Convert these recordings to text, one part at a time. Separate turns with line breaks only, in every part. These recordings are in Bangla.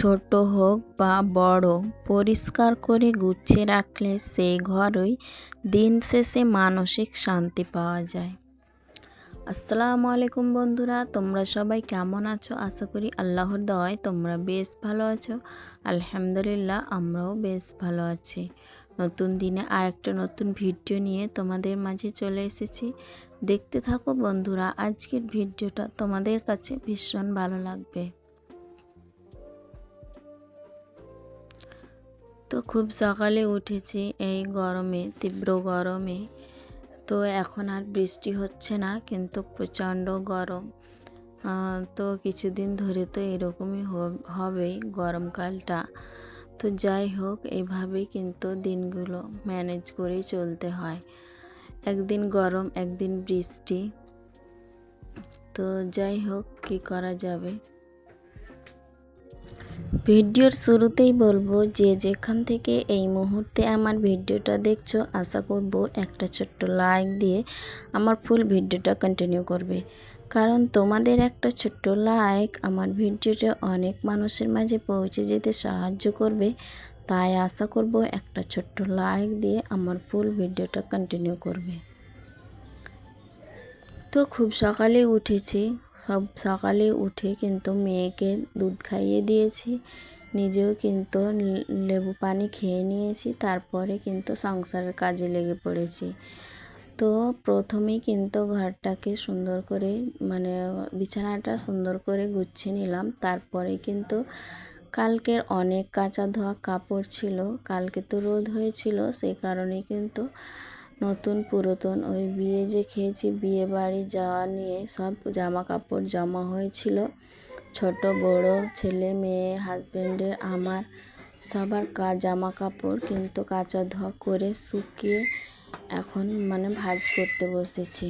ছোট হোক বা বড়, পরিষ্কার করে গুছিয়ে রাখলে সেই ঘরই দিন শেষে মানসিক শান্তি পাওয়া যায়। আসসালামু আলাইকুম বন্ধুরা, তোমরা সবাই কেমন আছো? আশা করি আল্লাহর দয় তোমরা বেশ ভালো আছো। আলহামদুলিল্লাহ, আমরাও বেশ ভালো আছি। নতুন দিনে আর একটা নতুন ভিডিও নিয়ে তোমাদের মাঝে চলে এসেছি। দেখতে থাকো বন্ধুরা, আজকের ভিডিওটা তোমাদের কাছে ভীষণ ভালো লাগবে। তো খুব সকালে উঠেছি এই গরমে, তীব্র গরমে। তো এখন আর বৃষ্টি হচ্ছে না, কিন্তু প্রচণ্ড গরম। তো কিছুদিন ধরে তো এরকমই হবেই গরমকালটা। তো যাই হোক এইভাবেই কিন্তু দিনগুলো ম্যানেজ করেই চলতে হয়। একদিন গরম, একদিন বৃষ্টি। তো যাই হোক, কি করা যাবে? ভিডিওর শুরুতেই বলব যে যেখান থেকে এই মুহূর্তে আমার ভিডিওটা দেখছ, আশা করব একটা ছোট্ট লাইক দিয়ে আমার ফুল ভিডিওটা কন্টিনিউ করবে। কারণ তোমাদের একটা ছোট্ট লাইক আমার ভিডিওটা অনেক মানুষের মাঝে পৌঁছে যেতে সাহায্য করবে। তাই আশা করব একটা ছোট্ট লাইক দিয়ে আমার ফুল ভিডিওটা কন্টিনিউ করবে। তো খুব সকালে উঠেছি। সব সকালে উঠে কিন্তু মেয়েকে দুধ খাইয়ে দিয়েছি। নিজেও কিন্তু লেবু পানি খেয়ে নিয়েছি, তারপরে কিন্তু সংসারের কাজে লেগে পড়েছি। তো প্রথমেই কিন্তু ঘরটাকে সুন্দর করে মানে বিছানাটা সুন্দর করে গুছিয়ে নিলাম। তারপরে কিন্তু কালকের অনেক কাঁচা ধোয়া কাপড় ছিল, কালকে তো রোদ হয়েছিল সেই কারণে কিন্তু নতুন পুরাতন ওই বিয়ে যে খেয়েছি, বিয়ে বাড়ি যাওয়া নিয়ে সব জামা কাপড় জমা হয়েছিল। ছোট, বড়, ছেলে, মেয়ে হাজব্যান্ডের আমার সবার কা জামা কাপড় কিন্তু কাঁচা ধোয়া করে শুকিয়ে এখন মানে ভাজ করতে বসেছি।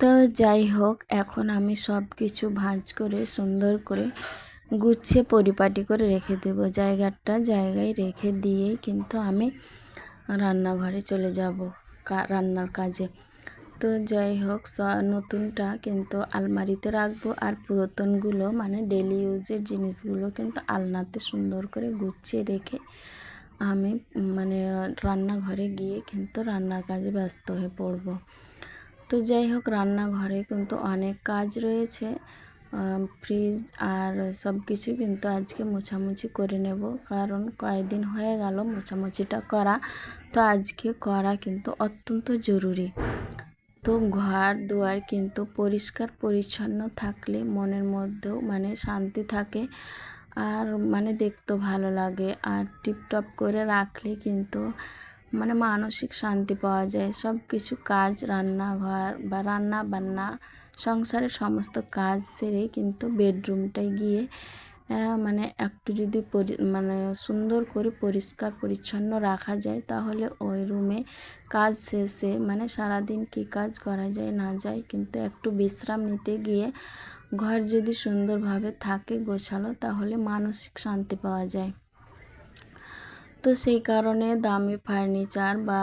তো যাই হোক, এখন আমি সব কিছু ভাজ করে, সুন্দর করে গুছিয়ে, পরিপাটি করে রেখে দেবো। জায়গাটা জায়গায় রেখে দিয়েই কিন্তু আমি রান্নাঘরে চলে যাব রান্নার কাজে। তো যাই হোক নতুনটা কিন্তু আলমারিতে রাখব আর পুরাতনগুলো মানে ডেলি ইউজের জিনিসগুলো কিন্তু আলনাতে সুন্দর করে গুছিয়ে রেখে আমি মানে রান্নাঘরে গিয়ে কিন্তু রান্নার কাজে ব্যস্ত হয়ে পড়ব। তো যাই হোক, রান্নাঘরে কিন্তু অনেক কাজ রয়েছে। ফ্রিজ আর সব কিছু কিন্তু আজকে মোছামুছি করে নেব। কারণ কয়েকদিন হয়ে গেল মোছামুছিটা করা। তো আজকে করা কিন্তু অত্যন্ত জরুরি। তো ঘর, দুয়ার কিন্তু পরিষ্কার, পরিচ্ছন্ন থাকলে মনের মধ্যেও মানে শান্তি থাকে। আর মানে দেখতে ভালো লাগে। আর টিপটপ করে রাখলে কিন্তু মানে মানসিক শান্তি পাওয়া যায়। সব কিছু কাজ, রান্নাঘর বা রান্না বান্না সংসারের সমস্ত কাজ সেরে কিন্তু বেডরুমটায় গিয়ে মানে একটু যদি মানে সুন্দর করে পরিষ্কার পরিচ্ছন্ন রাখা যায়, তাহলে ওই রুমে কাজ শেষে মানে সারাদিন কি কাজ করা যায় না যায়, কিন্তু একটু বিশ্রাম নিতে গিয়ে ঘর যদি সুন্দরভাবে থাকে গোছালো, তাহলে মানসিক শান্তি পাওয়া যায়। তো সেই কারণে দামি ফার্নিচার বা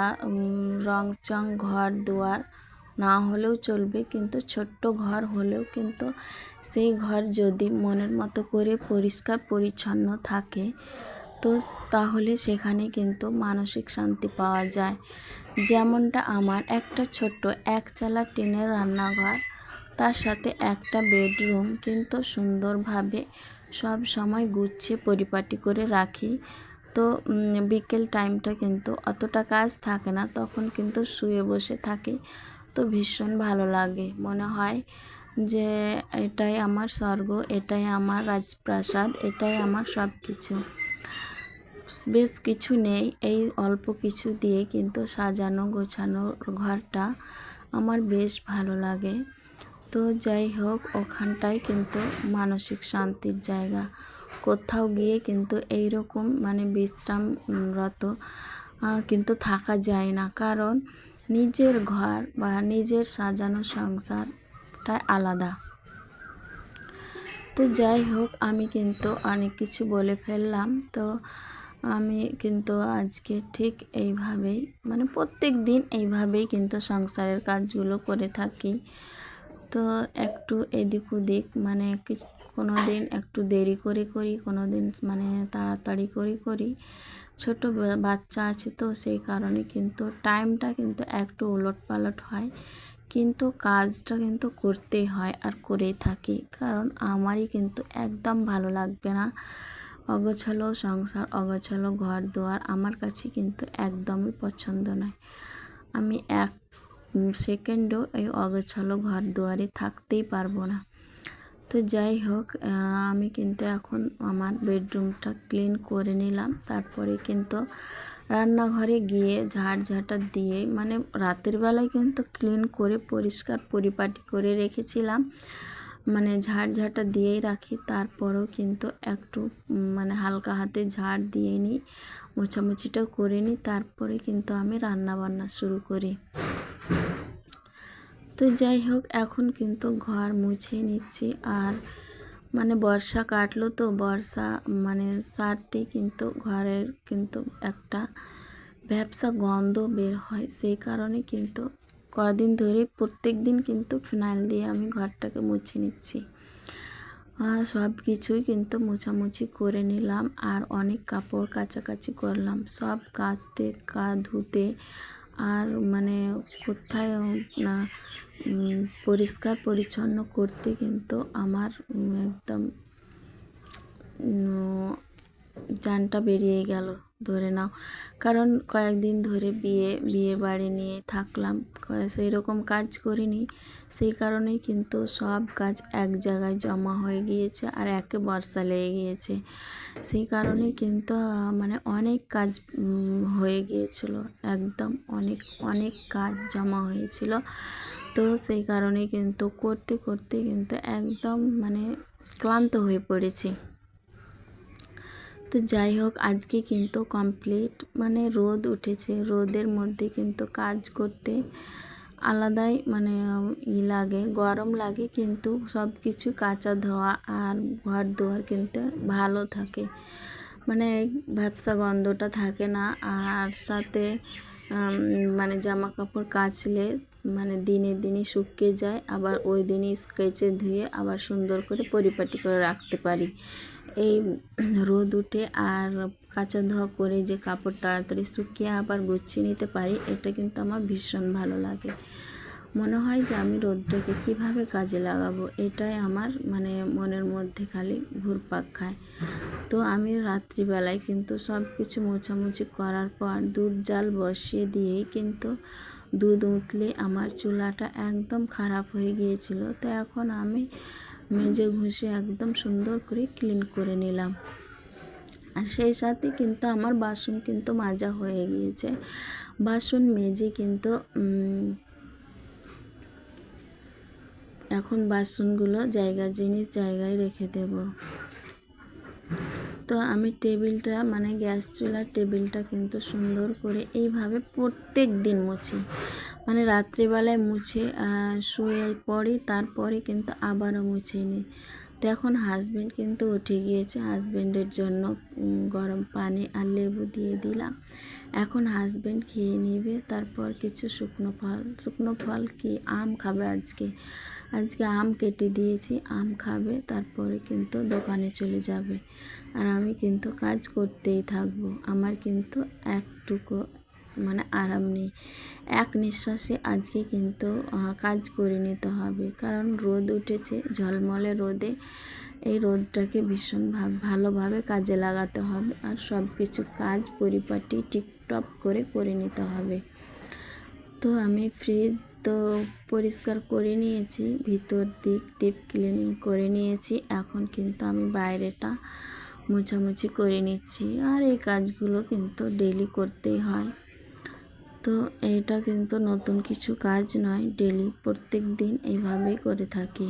রং চং ঘর দুয়ার না হলেও চলবে, কিন্তু ছোট্ট ঘর হলেও কিন্তু সেই ঘর যদি মনের মতো করে পরিষ্কার পরিচ্ছন্ন থাকে, তো তাহলে সেখানে কিন্তু মানসিক শান্তি পাওয়া যায়। যেমনটা আমার একটা ছোট্ট এক চালা টিনের রান্নাঘর, তার সাথে একটা বেডরুম, কিন্তু সুন্দরভাবে সব সময় গুছিয়ে পরিপাটি করে রাখি। তো বিকেল টাইমটা কিন্তু অতটা কাজ থাকে না, তখন কিন্তু শুয়ে বসে থাকি। তো ভীষণ ভালো লাগে। মনে হয় যে এটাই আমার স্বর্গ, এটাই আমার রাজপ্রাসাদ, এটাই আমার সব কিছু বেশ কিছু নেই, এই অল্প কিছু দিয়ে কিন্তু সাজানো গোছানো ঘরটা আমার বেশ ভালো লাগে। তো যাই হোক, ওখানটাই কিন্তু মানসিক শান্তির জায়গা। কোথাও গিয়ে কিন্তু এই রকম মানে বিশ্রামরত কিন্তু থাকা যায় না। কারণ নিজের ঘর বা নিজের সাজানো সংসারটাই আলাদা। তো যাই হোক, আমি কিন্তু অনেক কিছু বলে ফেললাম। তো আমি কিন্তু আজকে ঠিক এইভাবেই মানে প্রত্যেক দিন এইভাবেই কিন্তু সংসারের কাজগুলো করে থাকি। তো একটু এদিক ওদিক মানে কিছু কোনো দিন একটু দেরি করে করি, কোনো দিন মানে তাড়াতাড়ি করে করি। ছোট বাচ্চা আছে তো সেই কারণে কিন্তু টাইমটা কিন্তু একটু উলট পালট হয়। কিন্তু কাজটা কিন্তু করতেই হয় আর করেই থাকি। কারণ আমারই কিন্তু একদম ভালো লাগবে না। অগোছালো সংসার, অগোছালো ঘর দুয়ার আমার কাছে কিন্তু একদমই পছন্দ নয়। আমি এক সেকেন্ডও এই অগোছালো ঘর দুয়ারে থাকতেই পারব না। তো যাই হোক আমি কিন্তু এখন আমার বেডরুমটা ক্লিন করে নিলাম। তারপরে কিন্তু রান্নাঘরে গিয়ে ঝাড় ঝাঁটা দিয়ে মানে রাতের বেলায় কিন্তু ক্লিন করে পরিষ্কার পরিপাটি করে রেখেছিলাম। মানে ঝাড় ঝাঁটা দিয়েই রাখি, তারপরেও কিন্তু একটু মানে হালকা হাতে ঝাড় দিয়ে নিই, মোছামুছিটাও করে নিই, তারপরে কিন্তু আমি রান্না বান্না শুরু করি। তো যাই হোক, এখন কিন্তু ঘর মুছে নিচ্ছি। আর মানে বর্ষা কাটলো তো, বর্ষা মানে সারতে কিন্তু ঘরের কিন্তু একটা ব্যবসা গন্ধ বের হয়। সেই কারণে কিন্তু কদিন ধরে প্রত্যেক দিন কিন্তু ফিনাইল দিয়ে আমি ঘরটাকে মুছে নিচ্ছি। সব কিছুই কিন্তু মোছামুছি করে নিলাম আর অনেক কাপড় কাচাকাচি করলাম। সব কাচতে কা ধুতে আর মানে কোথায় না পরিষ্কার পরিচ্ছন্ন করতে কিন্তু আমার একদম জানটা বেরিয়ে গেল, ধরে নাও। কারণ কয়েকদিন ধরে বিয়ে বিয়ে বাড়ি নিয়ে থাকলাম সেই রকম কাজ করিনি, সেই কারণেই কিন্তু সব কাজ এক জায়গায় জমা হয়ে গিয়েছে আর একে বর্ষা লেগে গিয়েছে। সেই কারণে কিন্তু মানে অনেক কাজ হয়ে গিয়েছিল, একদম অনেক অনেক কাজ জমা হয়েছিল। তো সেই কারণে কিন্তু করতে করতে কিন্তু একদম মানে ক্লান্ত হয়ে পড়েছি। তো যাই হোক, আজকে কিন্তু কমপ্লিট মানে রোদ উঠেছে। রোদের মধ্যে কিন্তু কাজ করতে আলাদাই মানে ই লাগে, গরম লাগে কিন্তু সব কিছু কাঁচা ধোয়া আর ঘর দুয়ার কিন্তু ভালো থাকে। মানে ব্যবসা গন্ধটা থাকে না। আর সাথে মানে জামা কাপড় কাচলে মানে দিনে দিনে শুকিয়ে যায়, আবার ওই দিনই স্কেচে ধুয়ে আবার সুন্দর করে পরিপাটি করে রাখতে পারি। এই রোদ উঠে আর কাঁচা ধোয়া করে যে কাপড় তাড়াতাড়ি শুকিয়ে আবার গুছিয়ে নিতে পারি, এটা কিন্তু আমার ভীষণ ভালো লাগে। মনে হয় যে আমি রোদটাকে কীভাবে কাজে লাগাবো, এটাই আমার মানে মনের মধ্যে খালি ঘুরপাক খায়। তো আমি রাত্রিবেলায় কিন্তু সব কিছু মোছামুছি করার পর দুধ জাল বসিয়ে দিয়েই কিন্তু দুধ উতলে আমার চুলাটা একদম খারাপ হয়ে গিয়েছিল, তো এখন আমি মেজে ঘষে একদম সুন্দর করে ক্লিন করে নিলাম। আর সেই সাথে কিন্তু আমার বাসন কিন্তু মাজা হয়ে গিয়েছে। বাসন মেজে কিন্তু এখন বাসনগুলো জায়গার জিনিস জায়গায় রেখে দেব। তো আমি টেবিলটা মানে গ্যাস চুলার টেবিলটা কিন্তু সুন্দর করে এইভাবে প্রত্যেক দিন মুছি। মানে রাত্রিবেলায় মুছে শুয়ে পড়ি, তারপরে কিন্তু আবারও মুছে নিই। তো এখন হাজব্যান্ড কিন্তু উঠে গিয়েছে হাজব্যান্ডের জন্য গরম পানি আর লেবু দিয়ে দিলাম। এখন হাজব্যান্ড খেয়ে নেবে, তারপর কিছু শুকনো ফল। শুকনো ফল কি? আম খাবে আজকে। আজকে আম কেটে দিয়েছি, আম খাবে, তারপরে কিন্তু দোকানে চলে যাবে। আর আমি কিন্তু কাজ করতেই থাকব। আমার কিন্তু একটুকু মানে আরাম নেই। এক নিঃশ্বাসে আজকে কিন্তু কাজ করে নিতে হবে। কারণ রোদ উঠেছে, ঝলমলে রোদে। এই রোদটাকে ভীষণ ভাব- ভালোভাবে কাজে লাগাতে হবে। আর সব কিছু কাজ পরিপাটি টিপটপ করে করে নিতে হবে। তো আমি ফ্রিজ তো পরিষ্কার করে নিয়েছি, ভিতর দিক ডিপ ক্লিনিং করে নিয়েছি, এখন কিন্তু আমি বাইরেটা মোছামুছি করে নিচ্ছি, আর এই কাজগুলো কিন্তু ডেলি করতেই হয়। তো এটা কিন্তু নতুন কিছু কাজ নয় ডেলি প্রত্যেক দিন এইভাবেই করে থাকি।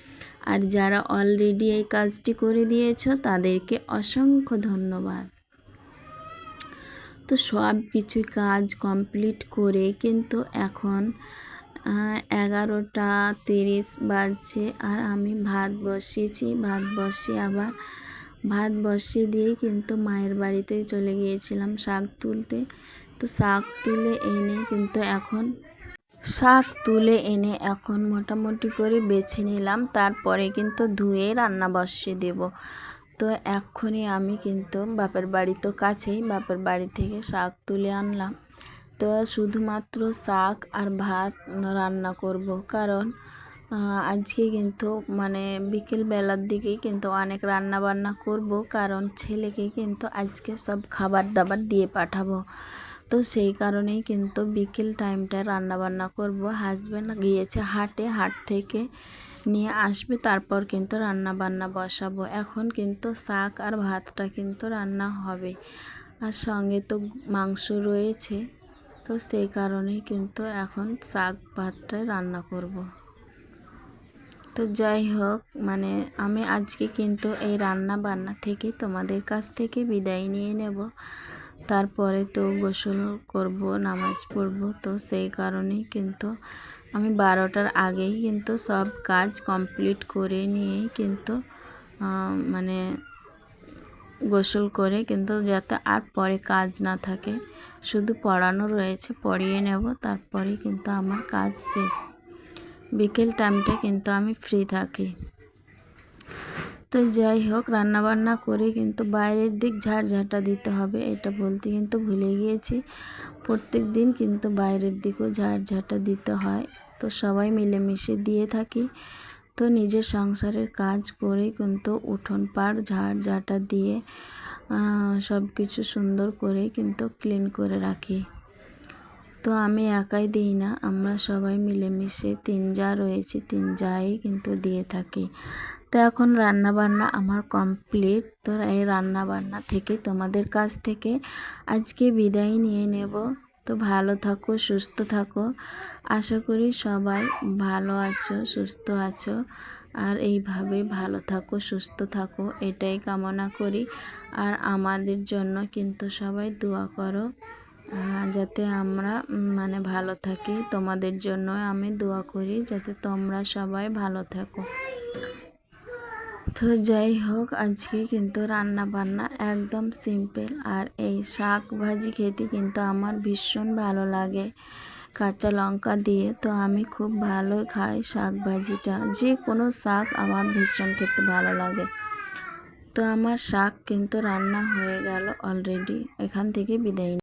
আর যারা অলরেডি এই কাজটি করে দিয়েছ, তাদেরকে অসংখ্য ধন্যবাদ। তো সব কিছু কাজ কমপ্লিট করে কিন্তু এখন এগারোটা তিরিশ বাজছে আর আমি ভাত বসিয়েছি। ভাত বসিয়ে আবার, ভাত বসিয়ে দিয়েই কিন্তু মায়ের বাড়িতে চলে গিয়েছিলাম শাক তুলতে। তো শাক তুলে এনে কিন্তু এখন শাক তুলে এনে এখন মোটামুটি করে বেছে নিলাম। তারপরে কিন্তু ধুয়ে রান্না বসিয়ে দেব। তো এক্ষুনি আমি কিন্তু বাপের বাড়ি তো কাছেই, বাপের বাড়ি থেকে শাক তুলে আনলাম। তো শুধুমাত্র শাক আর ভাত রান্না করব। কারণ আজকে কিন্তু মানে বিকেল বেলার দিকেই কিন্তু অনেক রান্না বান্না করব। কারণ ছেলেকে কিন্তু আজকে সব খাবার দাবার দিয়ে পাঠাবো। তো সেই কারণেই কিন্তু বিকেল টাইমটা রান্না বান্না করব। হাজব্যান্ড গিয়েছে হাটে, হাট থেকে নিয়ে আসবে, তারপর কিন্তু রান্না বান্না বসাবো। এখন কিন্তু শাক আর ভাতটা কিন্তু রান্না হবে আর সঙ্গে তো মাংস রয়েছে। তো সেই কারণেই কিন্তু এখন শাক ভাতটাই রান্না করব। তো যাই হোক মানে আমি আজকে কিন্তু এই রান্না বান্না থেকে তোমাদের কাছ থেকে বিদায় নিয়ে নেব। তারপরে তো গোসল করব, নামাজ পড়ব, তো সেই কারণেই কিন্তু আমি বারোটার আগেই কিন্তু সব কাজ কমপ্লিট করে নিয়েই কিন্তু মানে গোসল করে কিন্তু যাতে আর পরে কাজ না থাকে। শুধু পড়ানো রয়েছে, পড়িয়ে নেব তারপরে কিন্তু আমার কাজ শেষ। বিকেল টাইমটা কিন্তু আমি ফ্রি থাকি। তো যাই হোক, রান্নাবান্না করে কিন্তু বাইরের দিক ঝাড়ঝাঁটা দিতে হবে, এটা বলতে কিন্তু ভুলে গিয়েছি। প্রত্যেক দিন কিন্তু বাইরের দিকেও ঝাড়ঝাঁটা দিতে হয়। তো সবাই মিলেমিশে দিয়ে থাকি। তো নিজের সংসারের কাজ করে কিন্তু উঠোন পাড় ঝাড়ঝাঁটা দিয়ে সব কিছু সুন্দর করে কিন্তু ক্লিন করে রাখি। তো আমি একাই দিই না, আমরা সবাই মিলেমিশে তিন যা রয়েছে তিন যাই কিন্তু দিয়ে থাকি। তো এখন রান্না বান্না আমার কমপ্লিট। তো এই রান্না বান্না থেকে তোমাদের কাছ থেকে আজকে বিদায় নিয়ে নেব। তো ভালো থাকো, সুস্থ থাকো। আশা করি সবাই ভালো আছো, সুস্থ আছো। আর এইভাবে ভালো থাকো, সুস্থ থাকো, এটাই কামনা করি। আর আমাদের জন্য কিন্তু সবাই দোয়া করো। যাতে আমরা মানে ভালো থাকি। তোমাদের জন্য আমি দোয়া করি যাতে তোমরা সবাই ভালো থাকো। তো যাই হোক, আজকে কিন্তু রান্না বান্না একদম সিম্পল আর এই শাক ভাজি খেতে কিন্তু আমার ভীষণ ভালো লাগে কাঁচা লঙ্কা দিয়ে। তো আমি খুব ভালো খাই শাক ভাজিটা। যে কোনো শাক আমার ভীষণ খেতে ভালো লাগে। তো আমার শাক কিন্তু রান্না হয়ে গেল অলরেডি এখান থেকে বিদায়